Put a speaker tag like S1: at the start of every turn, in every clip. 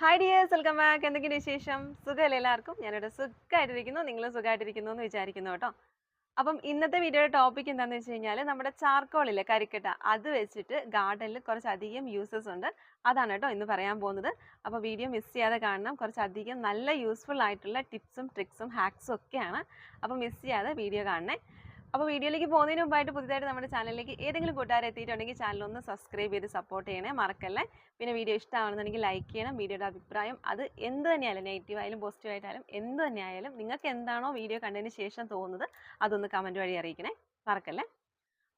S1: Hi dears welcome back എന്തെങ്കിലും വിശേഷം? സുഖമല്ലേ എല്ലാവർക്കും? ഞാനിവിടെ സുഖമായിട്ടിരിക്കുന്നു നിങ്ങളും സുഖമായിട്ടിരിക്കുന്നു എന്ന് വിചാരിക്കുന്നു കേട്ടോ. അപ്പം ഇന്നത്തെ വീഡിയോയുടെ ടോപ്പിക് എന്താണെന്ന് വെച്ച് കഴിഞ്ഞാൽ നമ്മുടെ ചാർക്കോളില്ലേ കരിക്കട്ട. അത് വെച്ചിട്ട് ഗാർഡനിൽ കുറച്ചധികം യൂസസ് ഉണ്ട്. അതാണ് കേട്ടോ ഇന്ന് പറയാൻ പോകുന്നത്. അപ്പോൾ വീഡിയോ മിസ് ചെയ്യാതെ കാണണം. കുറച്ചധികം നല്ല യൂസ്ഫുൾ ആയിട്ടുള്ള ടിപ്സും ട്രിക്സും ഹാക്സും ഒക്കെയാണ്. അപ്പോൾ മിസ് ചെയ്യാതെ വീഡിയോ കാണണേ. അപ്പോൾ വീഡിയോയിലേക്ക് പോകുന്നതിന് മുമ്പായിട്ട് പുതിയതായിട്ട് നമ്മുടെ ചാനലിലേക്ക് ഏതെങ്കിലും കൂട്ടുകാർ എത്തിയിട്ടുണ്ടെങ്കിൽ ചാനൽ ഒന്ന് സബ്സ്ക്രൈബ് ചെയ്ത് സപ്പോർട്ട് ചെയ്യണേ മറക്കല്ലേ. പിന്നെ വീഡിയോ ഇഷ്ടമാണെന്നുണ്ടെങ്കിൽ ലൈക്ക് ചെയ്യണം. വീഡിയോയുടെ അഭിപ്രായം അത് എന്ത് തന്നെയായാലും നെഗറ്റീവ് ആയാലും പോസിറ്റീവ് ആയിട്ടായാലും എന്ത് തന്നെയായാലും നിങ്ങൾക്ക് എന്താണോ വീഡിയോ കണ്ടതിന് ശേഷം തോന്നുന്നത് അതൊന്ന് കമന്റ് വഴി അറിയിക്കണേ മറക്കല്ലേ.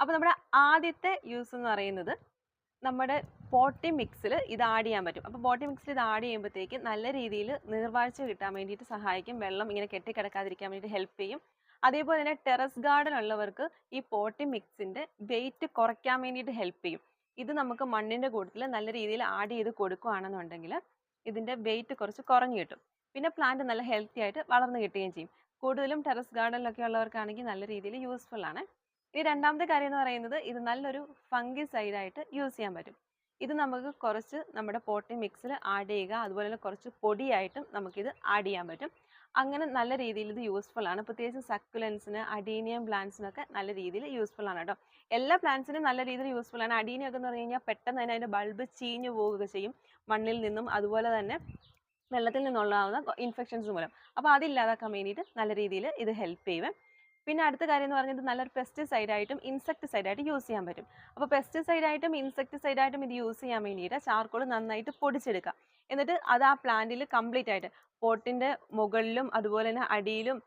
S1: അപ്പോൾ നമ്മുടെ ആദ്യത്തെ യൂസ് എന്ന് പറയുന്നത് നമ്മുടെ പോട്ടി മിക്സിൽ ഇത് ആഡ് ചെയ്യാൻ പറ്റും. അപ്പോൾ പോട്ടി മിക്സിൽ ഇത് ആഡ് ചെയ്യുമ്പോഴത്തേക്ക് നല്ല രീതിയിൽ നീർവാഴ്ച കിട്ടാൻ വേണ്ടിയിട്ട് സഹായിക്കും. വെള്ളം ഇങ്ങനെ കെട്ടിക്കിടക്കാതിരിക്കാൻ വേണ്ടിയിട്ട് ഹെൽപ്പ് ചെയ്യും. അതേപോലെ തന്നെ ടെറസ് ഗാർഡൻ ഉള്ളവർക്ക് ഈ പോട്ടി മിക്സിന്റെ വെയിറ്റ് കുറയ്ക്കാൻ വേണ്ടിയിട്ട് ഹെൽപ്പ് ചെയ്യും. ഇത് നമുക്ക് മണ്ണിന്റെ കൂട്ടത്തിൽ നല്ല രീതിയിൽ ആഡ് ചെയ്ത് കൊടുക്കുകയാണെന്നുണ്ടെങ്കിൽ ഇതിന്റെ വെയിറ്റ് കുറച്ച് കുറഞ്ഞു കിട്ടും. പിന്നെ പ്ലാന്റ് നല്ല ഹെൽത്തി ആയിട്ട് വളർന്നു കിട്ടുകയും ചെയ്യും. കൂടുതലും ടെറസ് ഗാർഡനിലൊക്കെ ഉള്ളവർക്കാണെങ്കിൽ നല്ല രീതിയിൽ യൂസ്ഫുൾ ആണ്. ഈ രണ്ടാമത്തെ കാര്യം എന്ന് പറയുന്നത് ഇത് നല്ലൊരു ഫംഗി സൈഡായിട്ട് യൂസ് ചെയ്യാൻ പറ്റും. ഇത് നമുക്ക് കുറച്ച് നമ്മുടെ പോട്ടി മിക്സിൽ ആഡ് ചെയ്യുക അതുപോലെ തന്നെ കുറച്ച് പൊടിയായിട്ടും നമുക്കിത് ആഡ് ചെയ്യാൻ പറ്റും. അങ്ങനെ നല്ല രീതിയിൽ ഇത് യൂസ്ഫുൾ ആണ്. പ്രത്യേകിച്ച് സക്കുലൻസിന് അഡീനിയം പ്ലാന്റ്സിനൊക്കെ നല്ല രീതിയിൽ യൂസ്ഫുൾ ആണ് കേട്ടോ എല്ലാ പ്ലാന്റ്സിനും നല്ല രീതിയിൽ യൂസ്ഫുൾ ആണ്. അഡീനിയം ഒക്കെ എന്ന് പറഞ്ഞു കഴിഞ്ഞാൽ പെട്ടെന്ന് തന്നെ അതിന്റെ ബൾബ് ചീഞ്ഞു പോവുക ചെയ്യും. മണ്ണിൽ നിന്നും അതുപോലെ തന്നെ വെള്ളത്തിൽ നിന്നുള്ളതാവുന്ന ഇൻഫെക്ഷൻസ് മൂലം. അപ്പോൾ അതില്ലാതാക്കാൻ വേണ്ടിയിട്ട് നല്ല രീതിയിൽ ഇത് ഹെൽപ്പ് ചെയ്യും പിന്നെ അടുത്ത കാര്യം എന്ന് പറഞ്ഞത് നല്ലൊരു പെസ്റ്റിസൈഡ് ആയിട്ടും ഇൻസെക്ടിസൈഡ് ആയിട്ട് യൂസ് ചെയ്യാൻ പറ്റും. അപ്പോൾ പെസ്റ്റിസൈഡ് ആയിട്ടും ഇൻസെക്ടിസൈഡ് ആയിട്ടും ഇത് യൂസ് ചെയ്യാൻ വേണ്ടിയിട്ട് ചാർക്കോൾ നന്നായിട്ട് പൊടിച്ചെടുക്കുക. എന്നിട്ട് അത് ആ പ്ലാന്റിൽ കംപ്ലീറ്റ് ആയിട്ട് പോട്ടിന്റെ മുകളിലും അതുപോലെ തന്നെ അടിയിലും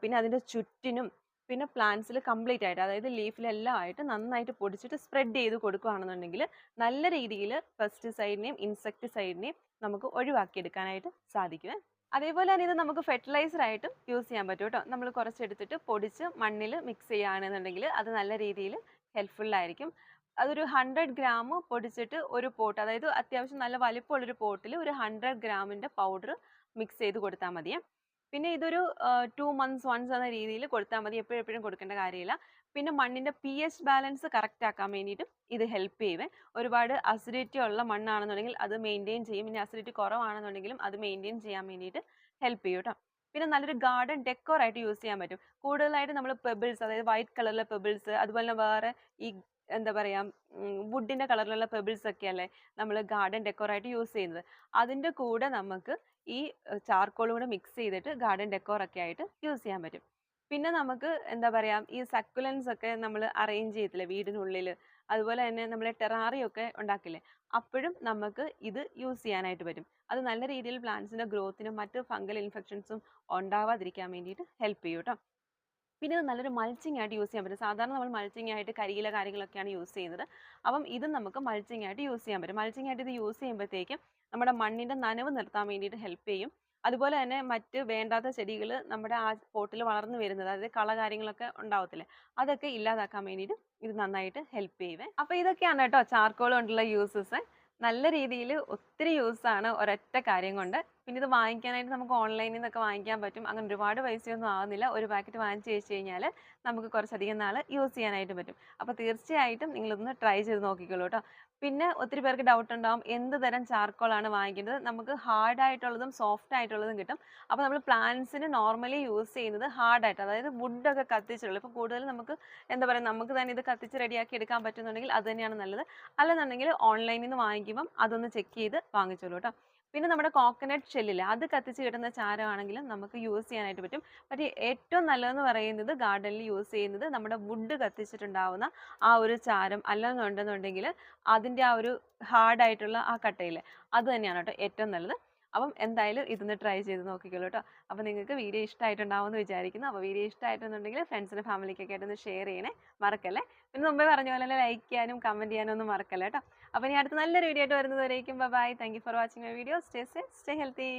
S1: പിന്നെ അതിന്റെ ചുറ്റിനും പിന്നെ പ്ലാന്റ്സിൽ കംപ്ലീറ്റ് ആയിട്ട് അതായത് ലീഫിലെല്ലാം ആയിട്ട് നന്നായിട്ട് പൊടിച്ചിട്ട് സ്പ്രെഡ് ചെയ്ത് കൊടുക്കുകയാണെന്നുണ്ടെങ്കിൽ നല്ല രീതിയിൽ പെസ്റ്റിസൈഡിനെയും ഇൻസെക്ടിസൈഡിനെയും നമുക്ക് ഒഴിവാക്കിയെടുക്കാനായിട്ട് സാധിക്കും. അതേപോലെ തന്നെ ഇത് നമുക്ക് ഫെർട്ടിലൈസർ ആയിട്ടും യൂസ് ചെയ്യാൻ പറ്റും കേട്ടോ. നമ്മൾ കുറച്ചെടുത്തിട്ട് പൊടിച്ച് മണ്ണിൽ മിക്സ് ചെയ്യുകയാണെന്നുണ്ടെങ്കിൽ അത് നല്ല രീതിയിൽ ഹെൽപ്ഫുൾ ആയിരിക്കും. അതൊരു ഹൺഡ്രഡ് ഗ്രാം പൊടിച്ചിട്ട് ഒരു പോട്ട് അതായത് അത്യാവശ്യം നല്ല വലിപ്പമുള്ളൊരു പോട്ടിൽ ഒരു ഹൺഡ്രഡ് ഗ്രാമിന്റെ പൗഡർ മിക്സ് ചെയ്ത് കൊടുത്താൽ മതിയെ പിന്നെ ഇതൊരു ടു മന്ത്സ് വൺസ് എന്ന രീതിയിൽ കൊടുത്താൽ മതി. എപ്പോഴും എപ്പോഴും കൊടുക്കേണ്ട കാര്യമില്ല. പിന്നെ മണ്ണിന്റെ പി എച്ച് ബാലൻസ് കറക്റ്റ് ആക്കാൻ വേണ്ടിയിട്ടും ഇത് ഹെൽപ്പ് ചെയ്യുവേ. ഒരുപാട് അസിഡിറ്റി ഉള്ള മണ്ണാണെന്നുണ്ടെങ്കിൽ അത് മെയിന്റെയിൻ ചെയ്യും. പിന്നെ അസിഡിറ്റി കുറവാണെന്നുണ്ടെങ്കിലും അത് മെയിന്റെയിൻ ചെയ്യാൻ വേണ്ടിയിട്ട് ഹെൽപ്പ് ചെയ്യും കേട്ടോ പിന്നെ നല്ലൊരു ഗാർഡൻ ഡെക്കോർ ആയിട്ട് യൂസ് ചെയ്യാൻ പറ്റും. കൂടുതലായിട്ട് നമ്മൾ പെബിൾസ് അതായത് വൈറ്റ് കളറിലെ പെബിൾസ് അതുപോലെ തന്നെ വേറെ ഈ എന്താ പറയുക വുഡിന്റെ കളറിലുള്ള പെബിൾസ് ഒക്കെ അല്ലേ നമ്മൾ ഗാർഡൻ ഡെക്കോർ ആയിട്ട് യൂസ് ചെയ്യുന്നത്. അതിന്റെ കൂടെ നമുക്ക് ഈ ചാർക്കോളും കൂടെ മിക്സ് ചെയ്തിട്ട് ഗാർഡൻ ഡെക്കോർ ഒക്കെ ആയിട്ട് യൂസ് ചെയ്യാൻ പറ്റും. പിന്നെ നമുക്ക് എന്താ പറയുക ഈ സക്കുലൻസ് ഒക്കെ നമ്മൾ അറേഞ്ച് ചെയ്തില്ലേ വീടിനുള്ളിൽ അതുപോലെ തന്നെ നമ്മൾ ടെറാറിയൊക്കെ ഉണ്ടാക്കില്ലേ? അപ്പോഴും നമുക്ക് ഇത് യൂസ് ചെയ്യാനായിട്ട് പറ്റും. അത് നല്ല രീതിയിൽ പ്ലാന്റ്സിന്റെ ഗ്രോത്തിനും മറ്റ് ഫംഗൽ ഇൻഫെക്ഷൻസും ഉണ്ടാവാതിരിക്കാൻ വേണ്ടിയിട്ട് ഹെൽപ്പ് ചെയ്യും കേട്ടോ പിന്നെ ഇത് നല്ലൊരു മൾച്ചിങ് ആയിട്ട് യൂസ് ചെയ്യാൻ പറ്റും. സാധാരണ നമ്മൾ മൾച്ചിങ് ആയിട്ട് കരിയില കാര്യങ്ങളൊക്കെയാണ് യൂസ് ചെയ്യുന്നത്. അപ്പം ഇത് നമുക്ക് മൾച്ചിങ് ആയിട്ട് യൂസ് ചെയ്യാൻ പറ്റും. മൾച്ചിങ് ആയിട്ട് ഇത് യൂസ് ചെയ്യുമ്പോഴത്തേക്കും നമ്മുടെ മണ്ണിന്റെ നനവ് നിർത്താൻ വേണ്ടിയിട്ട് ഹെൽപ്പ് ചെയ്യും. അതുപോലെ തന്നെ മറ്റ് വേണ്ടാത്ത ചെടികൾ നമ്മുടെ ആ പോട്ടിൽ വളർന്നു വരുന്നത് അതായത് കള കാര്യങ്ങളൊക്കെ ഉണ്ടാവത്തില്ലേ അതൊക്കെ ഇല്ലാതാക്കാൻ വേണ്ടിയിട്ട് ഇത് നന്നായിട്ട് ഹെൽപ്പ് ചെയ്യുവേ. അപ്പോൾ ഇതൊക്കെയാണ് കേട്ടോ ചാർക്കോൾ കൊണ്ടുള്ള യൂസസ് നല്ല രീതിയിൽ ഒത്തിരി യൂസാണ് ഒരൊറ്റ കാര്യം കൊണ്ട് പിന്നെ ഇത് വാങ്ങിക്കാനായിട്ട് നമുക്ക് ഓൺലൈനിൽ നിന്നൊക്കെ വാങ്ങിക്കാൻ പറ്റും. അങ്ങനെ ഒരുപാട് പൈസയൊന്നും ആവുന്നില്ല. ഒരു പാക്കറ്റ് വാങ്ങിച്ച് വെച്ച് കഴിഞ്ഞാൽ നമുക്ക് കുറച്ചധികം നാൾ യൂസ് ചെയ്യാനായിട്ട് പറ്റും. അപ്പോൾ തീർച്ചയായിട്ടും നിങ്ങളൊന്ന് ട്രൈ ചെയ്ത് നോക്കിക്കോളൂ കേട്ടോ പിന്നെ ഒത്തിരി പേർക്ക് ഡൗട്ട് ഉണ്ടാവും. എന്ത് തരം ചാർക്കോളാണ് വാങ്ങിക്കേണ്ടത് നമുക്ക് ഹാർഡ് ആയിട്ടുള്ളതും സോഫ്റ്റ് ആയിട്ടുള്ളതും കിട്ടും. അപ്പോൾ നമ്മൾ പ്ലാന്റ്സിന് നോർമലി യൂസ് ചെയ്യുന്നത് ഹാർഡായിട്ട് അതായത് വുഡൊക്കെ കത്തിച്ചുള്ളൂ. ഇപ്പോൾ കൂടുതൽ നമുക്ക് എന്താ പറയുക നമുക്ക് തന്നെ ഇത് കത്തിച്ച് റെഡിയാക്കി എടുക്കാൻ പറ്റുന്നുണ്ടെങ്കിൽ അത് തന്നെയാണ് നല്ലത്. അല്ലെന്നുണ്ടെങ്കിൽ ഓൺലൈനിൽ നിന്ന് വാങ്ങിക്കുമ്പം അതൊന്ന് ചെക്ക് ചെയ്ത് വാങ്ങിച്ചോളൂ കേട്ടോ പിന്നെ നമ്മുടെ കോക്കനട്ട് ഷെല്ലിൽ അത് കത്തിച്ച് കിട്ടുന്ന ചാരമാണെങ്കിലും നമുക്ക് യൂസ് ചെയ്യാനായിട്ട് പറ്റും. പക്ഷേ ഏറ്റവും നല്ലതെന്ന് പറയുന്നത് ഗാർഡനിൽ യൂസ് ചെയ്യുന്നത് നമ്മുടെ വുഡ് കത്തിച്ചിട്ടുണ്ടാവുന്ന ആ ഒരു ചാരം അല്ലെന്നുണ്ടെന്നുണ്ടെങ്കിൽ അതിന്റെ ആ ഒരു ഹാർഡായിട്ടുള്ള ആ കട്ടയിൽ അത് തന്നെയാണ് കേട്ടോ ഏറ്റവും നല്ലത്. അപ്പം എന്തായാലും ഇതൊന്ന് ട്രൈ ചെയ്ത് നോക്കിക്കോളൂ കേട്ടോ അപ്പോൾ നിങ്ങൾക്ക് വീഡിയോ ഇഷ്ടമായിട്ടുണ്ടാവുമെന്ന് വിചാരിക്കുന്നു. അപ്പോൾ വീഡിയോ ഇഷ്ടമായിട്ടുണ്ടെങ്കിൽ ഫ്രണ്ട്സിനും ഫാമിലിക്കൊക്കെ ആയിട്ടൊന്ന് ഷെയർ ചെയ്യണേ. മറക്കല്ലേ? പിന്നെ മുമ്പേ പറഞ്ഞ പോലെ ലൈക്ക് ചെയ്യാനും കമന്റ് ചെയ്യാനും ഒന്നും മറക്കല്ലേ കേട്ടോ അപ്പോൾ ഇനി അടുത്ത നല്ലൊരു വീഡിയോ ആയിട്ട് വരുന്നത് വരേക്കും bye thank for watching my video stay safe stay healthy